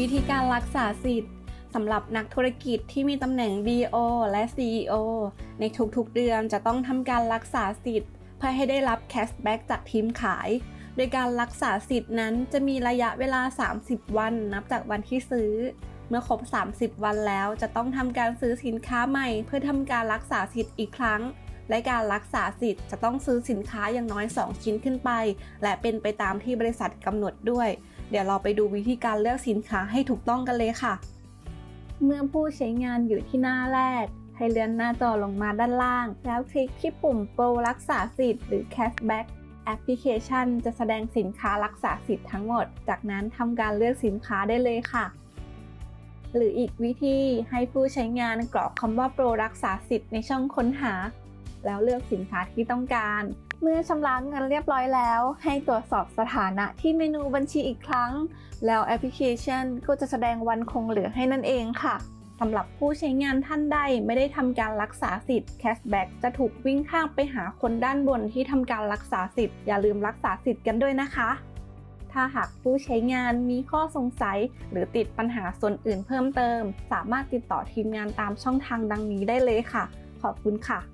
วิธีการรักษาสิทธิ์สำหรับนักธุรกิจที่มีตำแหน่ง BO และ CEO ในทุกๆเดือนจะต้องทำการรักษาสิทธิ์เพื่อให้ได้รับแคชแบ็กจากทีมขาย โดยการรักษาสิทธิ์นั้นจะมีระยะเวลา 30 วันนับจากวันที่ซื้อ เมื่อครบ 30 วันแล้วจะต้องทำการซื้อสินค้าใหม่ เพื่อทำการรักษาสิทธิ์อีกครั้ง และการรักษาสิทธิ์จะต้องซื้อสินค้าอย่างน้อย 2 ชิ้นขึ้นไป และเป็นไปตามที่บริษัทกำหนดด้วย เดี๋ยวเราไปดูวิธีการเลือกสินค้าให้ถูกต้องกันเลยค่ะ เมื่อผู้ใช้งานอยู่ที่หน้าแรก ให้เลื่อนหน้าจอลงมาด้านล่าง แล้วคลิกที่ปุ่มโปรรักษาสิทธิ์หรือ cashback แอปพลิเคชันจะแสดงสินค้ารักษาสิทธิ์ทั้งหมด จากนั้นทำการเลือกสินค้าได้เลยค่ะ หรืออีกวิธีให้ผู้ใช้งานกรอกคำว่าโปรรักษาสิทธิ์ในช่องค้นหา แล้วเลือกสินค้าที่ต้องการ เมื่อชำระเงินเรียบร้อยแล้ว ให้ตรวจสอบสถานะที่เมนูบัญชีอีกครั้ง แล้วแอปพลิเคชันก็จะแสดงวันคงเหลือให้นั่นเองค่ะสำหรับผู้ใช้งานท่านใดไม่ได้ทำการรักษาสิทธิ์แคชแบ็กจะถูกวิ่งข้ามไปหาคนด้านบนที่ทำการรักษาสิทธิ์อย่าลืมรักษาสิทธิ์กันด้วยนะคะ ถ้าหากผู้ใช้งานมีข้อสงสัย หรือติดปัญหาส่วนอื่นเพิ่มเติม สามารถติดต่อทีมงานตามช่องทางดังนี้ได้เลยค่ะ ขอบคุณค่ะ